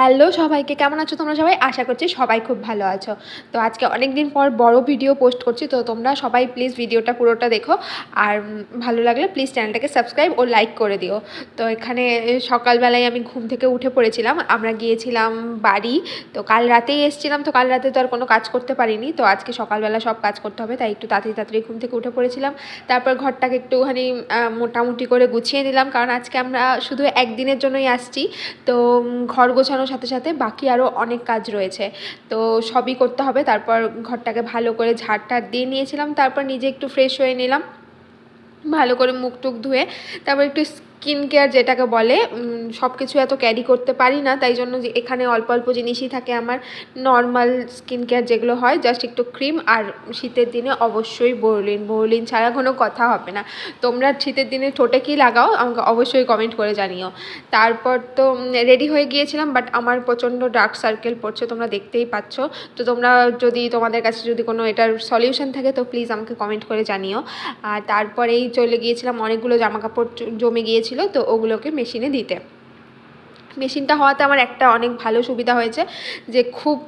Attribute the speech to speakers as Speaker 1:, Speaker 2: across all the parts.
Speaker 1: Hello সবাইকে, কেমন আছো তোমরা সবাই? আশা করছি সবাই খুব ভালো আছো। তো আজকে অনেক দিন পর বড় ভিডিও পোস্ট করছি, তো তোমরা সবাই প্লিজ ভিডিওটা পুরোটা দেখো। আর ভালো লাগলে প্লিজ চ্যানেলটাকে সাবস্ক্রাইব ও লাইক করে দিও। তো এখানে সকালবেলায় আমি ঘুম থেকে উঠে পড়েছিলাম, আমরা গিয়েছিলাম বাড়ি। তো কাল রাতেই এসেছিলাম, তো কাল রাতে তো আর কোনো কাজ করতে পারিনি। তো আজকে সকালবেলা সব কাজ করতে হবে, তাই একটু তাড়াতাড়ি তাড়াতাড়ি ঘুম থেকে উঠে পড়েছিলাম। তারপর ঘরটাকে একটুখানি মোটামুটি করে গুছিয়ে নিলাম, কারণ আজকে আমরা শুধু একদিনের জন্যই আসছি। তো ঘর গোছানোর সাথে সাথে বাকি আরও অনেক কাজ রয়েছে। তো সবই করতে হবে। তারপর ঘরটাকে ভালো করে ঝাড় টাড় দিয়ে নিয়েছিলাম। তারপর নিজে একটু ফ্রেশ হয়ে নিলাম। ভালো করে মুখ টুক ধুয়ে, তারপর একটু স্কিন কেয়ার যেটাকে বলে সব কিছু এত ক্যারি করতে পারি না, তাই জন্য যে এখানে অল্প অল্প জিনিসই থাকে আমার নর্মাল স্কিন কেয়ার যেগুলো হয় জাস্ট একটু ক্রিম আর শীতের দিনে অবশ্যই বোরলিন বোরলিন ছাড়া কোনো কথা হবে না। তোমরা শীতের দিনে ঠোঁটে কী লাগাও, আমাকে অবশ্যই কমেন্ট করে জানিও। তারপর তো রেডি হয়ে গিয়েছিলাম বাট আমার প্রচণ্ড ডার্ক সার্কেল পড়ছে, তোমরা দেখতেই পাচ্ছ। তো তোমরা যদি, তোমাদের কাছে যদি কোনো এটার সলিউশন থাকে, তো প্লিজ আমাকে কমেন্ট করে জানিও। আর তারপরেই চলে গিয়েছিলাম, অনেকগুলো জামা কাপড় চ- জমে গিয়েছিল তো ওগুলোকে মেশিনে দিতে। মেশিনটা হওয়াতে আমার একটা অনেক ভালো সুবিধা হয়েছে যে খুব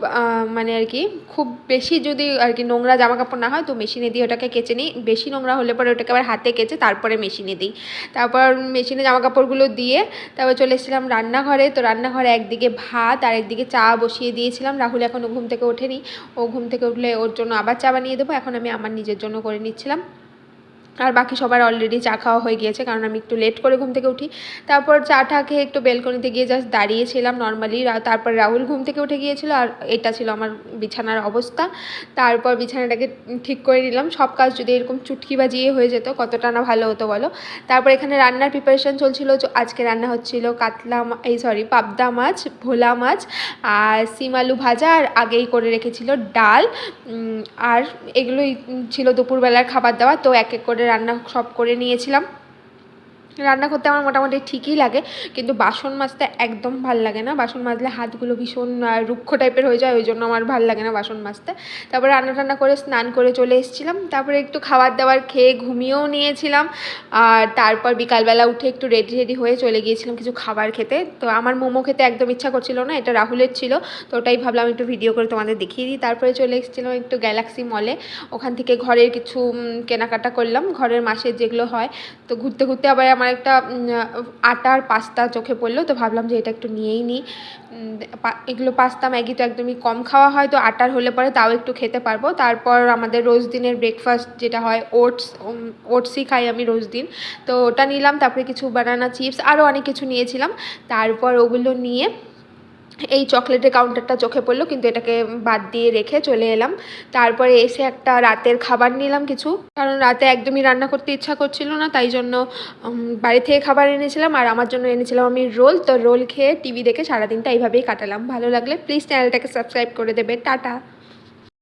Speaker 1: মানে আর কি, খুব বেশি যদি আর কি নোংরা জামা কাপড় না হয় তো মেশিনে দিয়ে ওটাকে কেচে নিই। বেশি নোংরা হলে পরে ওটাকে আবার হাতে কেচে তারপরে মেশিনে দিই। তারপর মেশিনে জামা কাপড়গুলো দিয়ে তারপর চলে এসেছিলাম রান্নাঘরে। তো রান্নাঘরে একদিকে ভাত আর একদিকে চা বসিয়ে দিয়েছিলাম। রাহুল এখনও ঘুম থেকে ওঠেনি। ও ঘুম থেকে উঠলে ওর জন্য আবার চা বানিয়ে দেবো। এখন আমি আমার নিজের জন্য করে নিচ্ছিলাম। আর বাকি সবার অলরেডি চা খাওয়া হয়ে গিয়েছে, কারণ আমি একটু লেট করে ঘুম থেকে উঠি। তারপর চা টা খেয়ে একটু বেলকনিতে গিয়ে জাস্ট দাঁড়িয়েছিলাম নর্মালি তারপর রাহুল ঘুম থেকে উঠে গিয়েছিল, আর এটা ছিল আমার বিছানার অবস্থা। তারপর বিছানাটাকে ঠিক করে নিলাম, সব কাজ যদি এরকম চুটকি বাজিয়ে হয়ে যেত, কতটা না ভালো হতো বলো? তারপর এখানে রান্নার প্রিপারেশন চলছিল আজকে রান্না হচ্ছিল কাতলা এই সরি পাবদা মাছ, ভোলা মাছ, আর সিম আলু ভাজা, আর আগেই করে রেখেছিল ডাল। আর এগুলোই ছিল দুপুরবেলার খাবার দাবার, তো এক এক করে রান্না সব করে নিয়েছিলাম। রান্না করতে আমার মোটামুটি ঠিকই লাগে, কিন্তু বাসন মাজতে একদম ভালো লাগে না। বাসন মাজলে হাতগুলো ভীষণ রুক্ষ টাইপের হয়ে যায়, ওই জন্য আমার ভালো লাগে না বাসন মাজতে। তারপরে রান্না টান্না করে স্নান করে চলে এসেছিলাম। তারপরে একটু খাবার দাবার খেয়ে ঘুমিয়েও নিয়েছিলাম। আর তারপর বিকালবেলা উঠে একটু রেডি রেডি হয়ে চলে গিয়েছিলাম কিছু খাবার খেতে। তো আমার মোমো খেতে একদম ইচ্ছা করছিল না, এটা রাহুলের ছিল। তো ওটাই ভাবলাম একটু ভিডিও করে তোমাদের দেখিয়ে দিই। তারপরে চলে এসেছিলাম একটু গ্যালাক্সি মলে ওখান থেকে ঘরের কিছু কেনাকাটা করলাম। ঘরের মাসের যেগুলো হয়। তো ঘুরতে ঘুরতে আবার আমার একটা আটার পাস্তা চোখে পড়ল, তো ভাবলাম যে এটা একটু নিয়েই নিই। এগুলো পাস্তা ম্যাগি তো একদমই কম খাওয়া হয়, তো আটার হলে পরে তাও একটু খেতে পারব। তারপর আমাদের রোজ দিনের ব্রেকফাস্ট যেটা হয় ওটস ওটসই খাই আমি রোজ দিন। তো ওটা নিলাম, তারপরে কিছু বানানা চিপস আরও অনেক কিছু নিয়েছিলাম। তারপর ওগুলো নিয়ে এই চকলেটের কাউন্টারটা চোখে পড়ল, কিন্তু এটাকে বাদ দিয়ে রেখে চলে এলাম। তারপরে এসে একটা রাতের খাবার নিলাম কিছু। কারণ রাতে একদমই রান্না করতে ইচ্ছা করছিল না, তাই জন্য বাড়ি থেকে খাবার এনেছিলাম। আর আমার জন্য এনেছিলাম আমি রোল। তো রোল খেয়ে টিভি দেখে সারাদিনটা এইভাবেই কাটালাম। ভালো লাগলে প্লিজ চ্যানেলটাকে সাবস্ক্রাইব করে দেবে। টাটা।